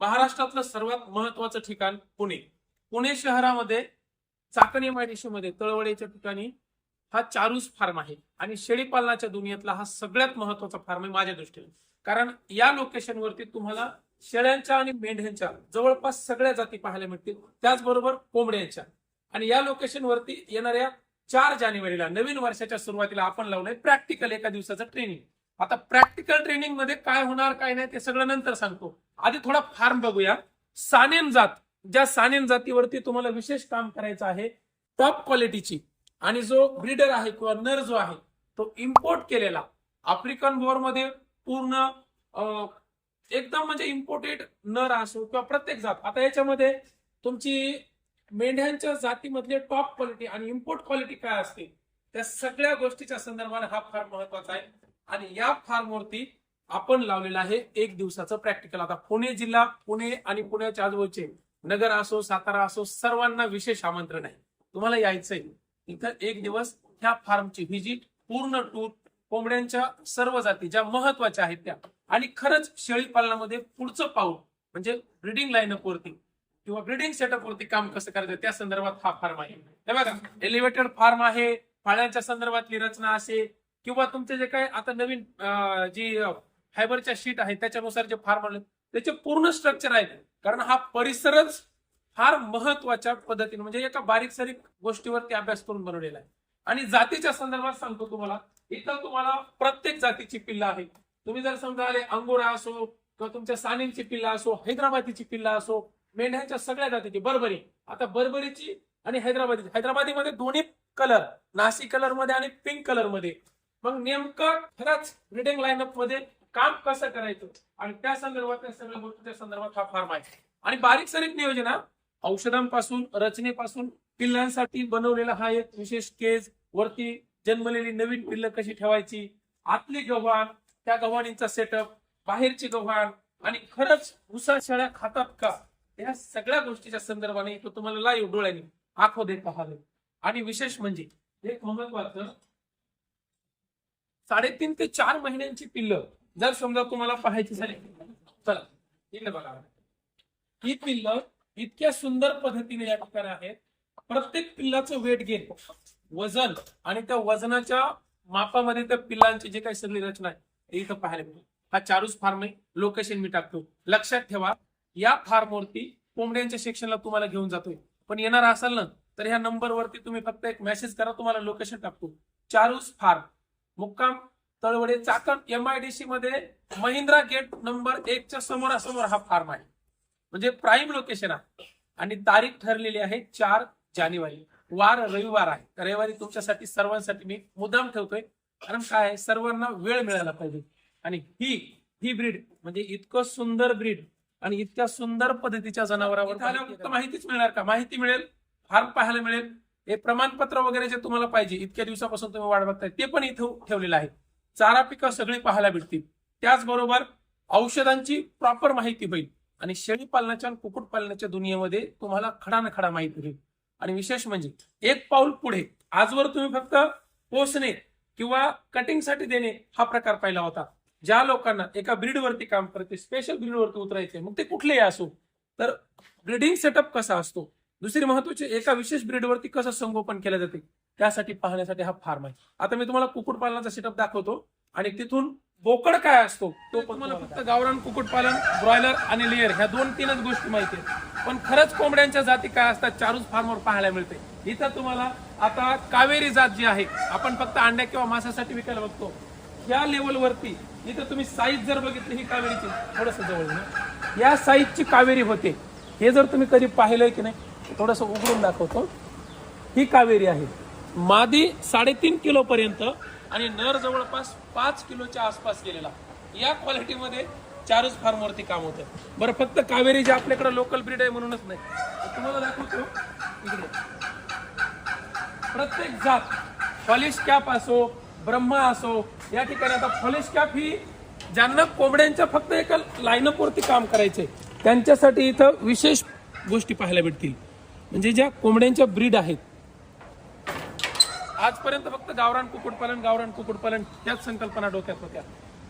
महाराष्ट्रातलं सर्वात महत्वाचं ठिकाण पुणे. पुणे शहरामध्ये चाकण एमआयडीसी मध्ये तळवडेच्या ठिकाणी हा चारूस फार्म आहे. आणि शेळी पालनाच्या दुनियेतला हा सगळ्यात महत्त्वाचा फार्म आहे माझ्या दृष्टीने. कारण या लोकेशनवरती तुम्हाला शेळ्यांच्या आणि मेंढ्यांच्या जवळपास सगळ्या जाती पाहायला मिळतील. त्याचबरोबर कोंबड्यांच्या. आणि या लोकेशनवरती येणाऱ्या चार जानेवारीला नवीन वर्षाच्या सुरुवातीला आपण लावलंय प्रॅक्टिकल एका दिवसाचं ट्रेनिंग आता प्रॅक्टिकल ट्रेनिंगमध्ये काय होणार काय नाही ते सगळं नंतर सांगतो. आधी थोडा फार्म बघूया. सानेन जात ज्या सानेन जातीवरती तुम्हाला विशेष काम करायचं आहे टॉप क्वालिटीची आणि जो ब्रीडर आहे किंवा नर जो आहे तो इम्पोर्ट केलेला आफ्रिकन बोरमध्ये पूर्ण एकदम म्हणजे इम्पोर्टेड नर असो किंवा प्रत्येक जात. आता याच्यामध्ये तुमची मेंढ्यांच्या जातीमधले टॉप क्वालिटी आणि इम्पोर्ट क्वालिटी काय असते त्या सगळ्या गोष्टीच्या संदर्भाने हा फार महत्त्वाचा आहे. आणि या फॉर्मवरती आपण लावलेला आहे एक दिवसाचं प्रॅक्टिकल आता पुणे जिल्हा पुणे आणि पुण्याच्या आजूबाजूचे नगर असो सातारा असो सर्वांना विशेष आमंत्रण आहे. तुम्हाला यायचंय इथं एक दिवस ह्या फार्मची व्हिजिट पूर्ण टूर कोंबड्यांच्या सर्व जाती ज्या महत्त्वाच्या आहेत त्या. आणि खरंच शेळी पालनामध्ये पुढचं पाऊल म्हणजे ब्रिडिंग लाईनअप वरती किंवा ब्रिडिंग सेटअप वरती काम कसं करायचं त्या संदर्भात हा फार्म आहे. बघा एलिव्हेटेड फार्म आहे फाळ्यांच्या संदर्भातली रचना असे किंवा तुमचे जे काय आता नवीन जी फायबरच्या शीट आहे त्याच्यानुसार जे फार्म आले त्याचे पूर्ण स्ट्रक्चर आहेत. कारण हा परिसरच फार महत्त्वाच्या पद्धतीने म्हणजे एका बारीक सारीक गोष्टीवरती अभ्यास करून बनवलेला आहे. आणि जातीच्या संदर्भात सांगतो तुम्हाला इथं तुम्हाला प्रत्येक जातीची पिल्लं आहे तुम्ही जर समजा आले अंगोरा असो किंवा तुमच्या सानींची पिल्ला असो हैदराबादीची पिल्ला असो मेंढ्यांच्या सगळ्या जातीची बरबरी. आता बरबरीची आणि हैदराबादीची. हैदराबादीमध्ये दोन्ही कलर नाशिक कलरमध्ये आणि पिंक कलरमध्ये मग नेमकं खरंच रिडिंग लाईनअपमध्ये काम कसं करायचं? आणि त्या संदर्भात त्या सगळ्या गोष्टीच्या संदर्भात हा फार्म आहे. आणि बारीक सारीक नियोजन हा. औषधांपासून रचनेपासून पिल्लांसाठी बनवलेला हा एक विशेष केज वरती जन्मलेली नवीन पिल्ल कशी ठेवायची? आतली गव्हाण त्या गव्हाणींचा सेटअप बाहेरची गव्हाण. आणि खरंच भुसा शेळ्या खातात का? या सगळ्या गोष्टीच्या संदर्भाने तो तुम्हाला लाईव्ह डोळ्यांनी आखो देत पाहावे. आणि विशेष म्हणजे एक महत्वाचं साडेतीन ते चार महिन्यांची पिल्लं. जर समजा तुम्हाला पाहायची झाली चला इकडे बघा. ही पिल्लं इतक्या सुंदर पद्धतीने या ठिकाणी आहेत. प्रत्येक पिल्लाचं वेट गेन वजन आणि त्या वजनाच्या मापामध्ये त्या पिल्लांची जे काही सगळी रचना आहे ते इथं पाहायला मिळेल. हा चारूस फार्म आहे लोकेशन मी टाकतो. लक्षात ठेवा या फार्मवरती कोंबड्यांच्या सेक्शनला तुम्हाला घेऊन जातोय. पण येणार असाल ना तर ह्या नंबरवरती तुम्ही फक्त एक मेसेज करा तुम्हाला लोकेशन टाकतो. चारूस फार्म. मुक्काम तळवडे चाकण एमआयडीसी मध्ये महिंद्रा गेट नंबर एकच्या समोरासमोर हा फार्म आहे. म्हणजे प्राईम लोकेशन आहे. आणि तारीख ठरलेली आहे चार जानेवारी. वार रविवार आहे. रविवारी तुमच्यासाठी सर्वांसाठी मी मुद्दाम ठेवतोय. कारण काय आहे? सर्वांना वेळ मिळायला पाहिजे. आणि ही ही ब्रीड म्हणजे इतकं सुंदर ब्रीड आणि इतक्या सुंदर पद्धतीच्या जनावरांवर माहितीच मिळणार का? माहिती मिळेल. फार्म पाहायला मिळेल. हे प्रमाणपत्र वगैरे जे तुम्हाला पाहिजे इतक्या दिवसापासून तुम्ही वाढ बघताय ते पण इथं ठेवलेलं आहे. चारा पिकं सगळी पाहायला भेटतील. त्याचबरोबर औषधांची प्रॉपर माहिती होईल. आणि शेळी पालनाच्या आणि कुक्कुट पालनाच्या दुनियेमध्ये तुम्हाला खडा न खडा माहिती होईल. आणि विशेष म्हणजे एक पाऊल पुढे. आजवर तुम्ही फक्त पोचणे किंवा कटिंगसाठी देणे हा प्रकार पाहिला होता. ज्या लोकांना एका ब्रीडवरती काम करते स्पेशल ब्रीडवरती उतरायचे मग ते कुठलेही असो. तर ब्रीडिंग सेटअप कसा असतो? दुसरी महत्वाची एका विशेष ब्रीडवरती कसं संगोपन केलं जाते त्यासाठी पाहण्यासाठी हा फार्म आहे. आता मी तुम्हाला कुक्कुटपालनाचा सेटअप दाखवतो आणि तिथून बोकड काय असतो तो पण तुम्हाला फक्त गावरान कुक्कुटपालन ब्रॉयलर आणि लेअर ह्या दोन तीनच गोष्टी माहिती आहेत. पण खरंच कोंबड्यांच्या जाती काय असतात चारूच फार्मवर पाहायला मिळते. इथं तुम्हाला आता कावेरी जात जी आहे आपण फक्त अंड्या किंवा मांसासाठी विकायला बघतो. ह्या लेवलवरती इथं तुम्ही साईज जर बघितली ही कावेरीची थोडस जवळ या साईजची कावेरी होते. हे जर तुम्ही कधी पाहिलंय की नाही थोडस उघडून दाखवतो. ही कावेरी आहे. मादी साडेतीन किलो पर्यंत आणि नर जवळपास पाच किलोच्या आसपास गेलेला. या क्वालिटीमध्ये चारच फार्मवरती काम होतं बरं फक्त कावेरी जे आपल्याकडे लोकल ब्रीड आहे म्हणूनच नाही. तुम्हाला दाखवतो. इकडे. प्रत्येक जात फॉलिश कॅप असो ब्रह्मा असो या ठिकाणी आता फॉलिश कॅप ही ज्यांना कोंबड्यांच्या फक्त एका लाईनपुरती काम करायचे त्यांच्यासाठी इथं विशेष गोष्टी पाहायला भेटतील. म्हणजे ज्या कोंबड्यांच्या ब्रीड आहेत. आजपर्यंत फक्त गावरान कुक्कुटपालन गावरान कुक्कुटपालन ह्याच संकल्पना डोक्यात होत्या.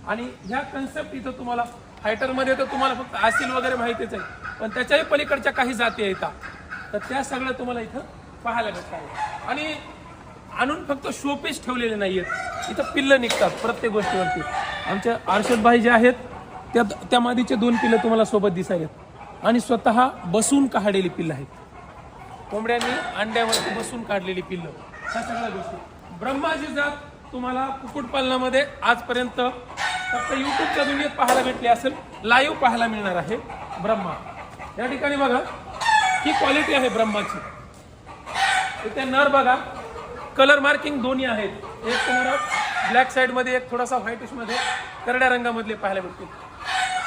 आणि ह्या कन्सेप्ट इथं तुम्हाला फायटरमध्ये तर तुम्हाला फक्त आसिल वगैरे माहितीच आहे पण त्याच्याही पलीकडच्या काही जाती येतात तर त्या सगळ्या तुम्हाला इथं पाहायला भेटतात आणि आणून फक्त शोपीस ठेवलेले नाहीयेत. इथं पिल्लं निघतात प्रत्येक गोष्टीवरती. आमच्या अर्षद भाई जे आहेत त्या त्या मादीचे दोन पिल्लं तुम्हाला सोबत दिसायला आणि स्वतः बसून काढलेली पिल्लं आहेत. कोंबड्यांनी अंड्यावरती बसून काढलेली पिल्लं. ह्या सगळ्या गोष्टी. ब्रह्माची जात तुम्हाला कुक्कुटपालनामध्ये आजपर्यंत फक्त युट्यूबच्या दुनियेत पाहायला भेटली असेल लाईव्ह पाहायला मिळणार आहे ब्रह्मा. या ठिकाणी बघा ही क्वालिटी आहे ब्रह्माची. इथे नर बघा कलर मार्किंग दोन्ही आहेत. एक तुम्हाला ब्लॅक साईडमध्ये एक थोडासा व्हाईटिशमध्ये करड्या रंगामधले पाहायला भेटतील.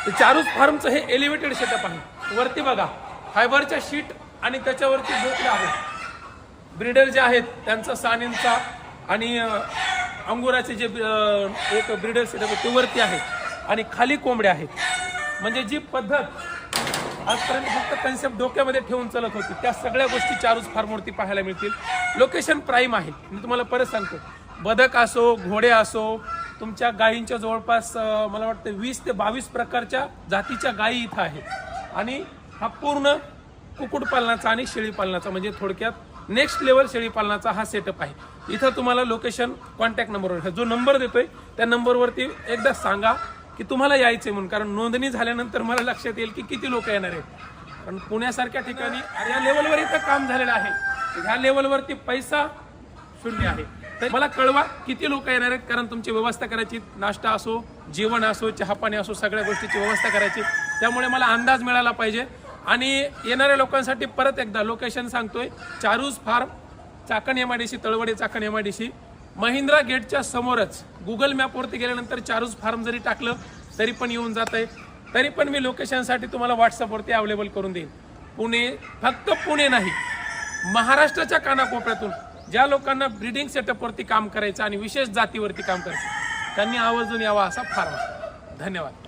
ते फार्मचं हे एलिव्हेटेड सेटअप आहे. वरती बघा फायबरच्या शीट आणि त्याच्यावरती बोकडे आहेत ब्रिडर जे आहेत त्यांचा सानींचा आणि अंगुराचे जे एक ब्रिडर सेट आहे ते वरती आहे. आणि खाली कोंबड्या आहेत. म्हणजे जी पद्धत आजपर्यंत फक्त कन्सेप्ट डोक्यामध्ये ठेवून चालत होती त्या सगळ्या गोष्टी चारूच फार्मवरती पाहायला मिळतील. लोकेशन प्राईम आहे. मी तुम्हाला परत सांगतो. बदक असो घोडे असो तुमच्या गायींच्या जवळपास मला वाटतं वीस ते बावीस प्रकारच्या जातीच्या गायी इथं आहेत. आणि हा पूर्ण कुक्कुटपालनाचा आणि शेळीपालनाचा म्हणजे थोडक्यात नेक्स्ट लेवल शेळीपालनाचा हा सेटअप आहे. इथं तुम्हाला लोकेशन कॉन्टॅक्ट नंबरवर जो नंबर देतोय त्या नंबरवरती एकदा सांगा की तुम्हाला यायचंय म्हणून. कारण नोंदणी झाल्यानंतर मला लक्षात येईल की किती लोक येणार आहेत. कारण पुण्यासारख्या ठिकाणी या लेवलवर इथं काम झालेलं आहे. ह्या लेवलवरती पैसा शून्य आहे. तर मला कळवा किती लोक येणार आहेत. कारण तुमची व्यवस्था करायची नाश्ता असो जेवण असो चहापाणी असो सगळ्या गोष्टीची व्यवस्था करायची. त्यामुळे मला अंदाज मिळाला पाहिजे. आणि येणाऱ्या लोकांसाठी परत एकदा लोकेशन सांगतोय Charu's farm Chakan MIDC Talawade Chakan MIDC Mahindra गेटच्या समोरच गुगल मॅपवरती गेल्यानंतर चारूज फार्म जरी टाकलं तरी पण येऊन जात आहे तरी पण मी लोकेशनसाठी तुम्हाला व्हॉट्सअपवरती अवेलेबल करून देईन. पुणे फक्त पुणे नाही महाराष्ट्राच्या कानाकोपऱ्यातून ज्या लोकांना ब्रिडिंग सेटअपवरती काम करायचं आणि विशेष जातीवरती काम करायचं त्यांनी आवर्जून यावा असा फार्म धन्यवाद.